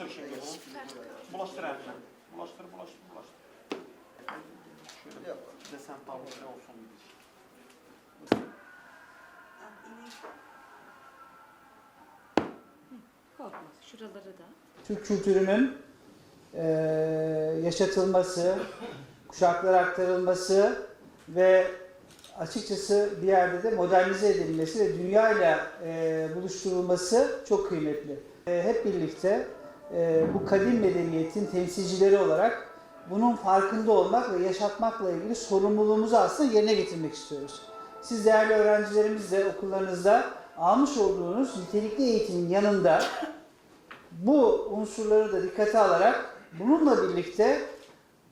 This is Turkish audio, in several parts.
Bulaştır şimdi bunu. Bulaştır Ercan. Bulaştır, bulaştır, bulaştır. Şöyle desen tablo ne olsun bir Korkmaz. Şuraları da. Türk kültürünün eee, yaşatılması, kuşaklara aktarılması ve açıkçası bir yerde de modernize edilmesi ve dünya ile eee, buluşturulması çok kıymetli. Eee, hep birlikte bu kadim medeniyetin temsilcileri olarak bunun farkında olmak ve yaşatmakla ilgili sorumluluğumuzu aslında yerine getirmek istiyoruz. Siz değerli öğrencilerimiz de okullarınızda almış olduğunuz nitelikli eğitimin yanında bu unsurları da dikkate alarak bununla birlikte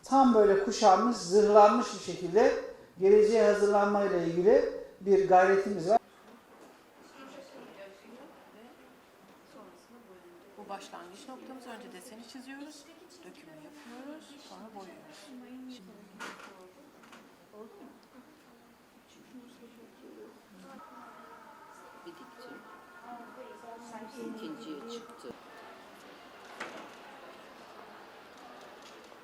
tam böyle kuşanmış, zırhlanmış bir şekilde geleceğe hazırlanmayla ilgili bir gayretimiz var. Bu başlangıç noktamız. Önce deseni çiziyoruz. Dökümü yapıyoruz. Sonra boyuyoruz. Bir diktim. İkinciye çıktı.